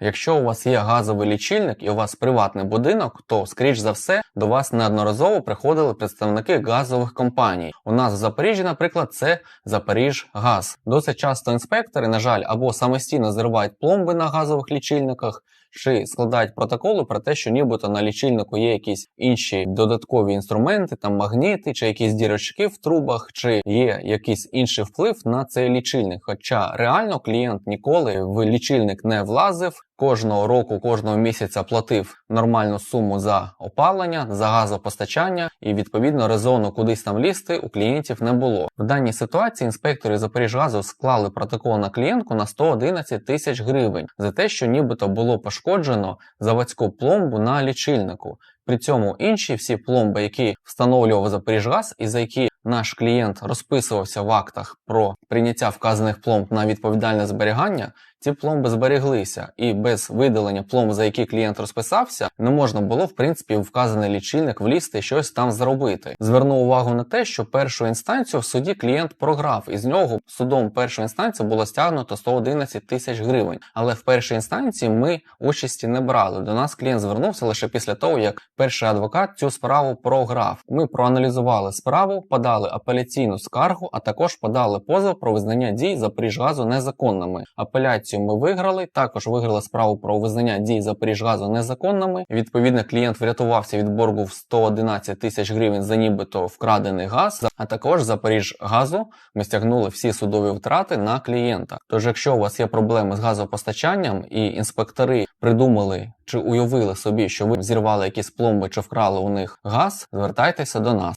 Якщо у вас є газовий лічильник і у вас приватний будинок, то скоріш за все до вас неодноразово приходили представники газових компаній. У нас в Запоріжжі, наприклад, це Запоріжгаз. Досить часто інспектори, на жаль, або самостійно зривають пломби на газових лічильниках. Чи складають протоколи про те, що нібито на лічильнику є якісь інші додаткові інструменти, там магніти, чи якісь дірочки в трубах, чи є якийсь інший вплив на цей лічильник. Хоча реально клієнт ніколи в лічильник не влазив, кожного року, кожного місяця платив нормальну суму за опалення, за газопостачання, і відповідно резону кудись там лізти у клієнтів не було. В даній ситуації інспектори Запоріжгазу склали протокол на клієнтку на 111 тисяч гривень за те, що нібито було пошкоджено заводську пломбу на лічильнику. При цьому інші всі пломби, які встановлював Запоріжгаз, і за які наш клієнт розписувався в актах про прийняття вказаних пломб на відповідальне зберігання, ці пломби збереглися, і без видалення пломб, за які клієнт розписався, не можна було в принципі вказаний лічильник влізти і щось там зробити. Зверну увагу на те, що першу інстанцію в суді клієнт програв, і з нього судом першої інстанції було стягнуто 111 тисяч гривень. Але в першій інстанції ми участі не брали. До нас клієнт звернувся лише після того, як перший адвокат цю справу програв. Ми проаналізували справу, подали апеляційну скаргу, а також подали позов про визнання дій Запоріжгазу незаконними. Апеляцію ми виграли. Також виграли справу про визнання дій Запоріжгазу незаконними. Відповідно, клієнт врятувався від боргу в 111 тисяч гривень за нібито вкрадений газ. А також Запоріжгазу ми стягнули всі судові втрати на клієнта. Тож, якщо у вас є проблеми з газопостачанням і інспектори придумали чи уявили собі, що ви зірвали якісь пломби чи вкрали у них газ, звертайтеся до нас.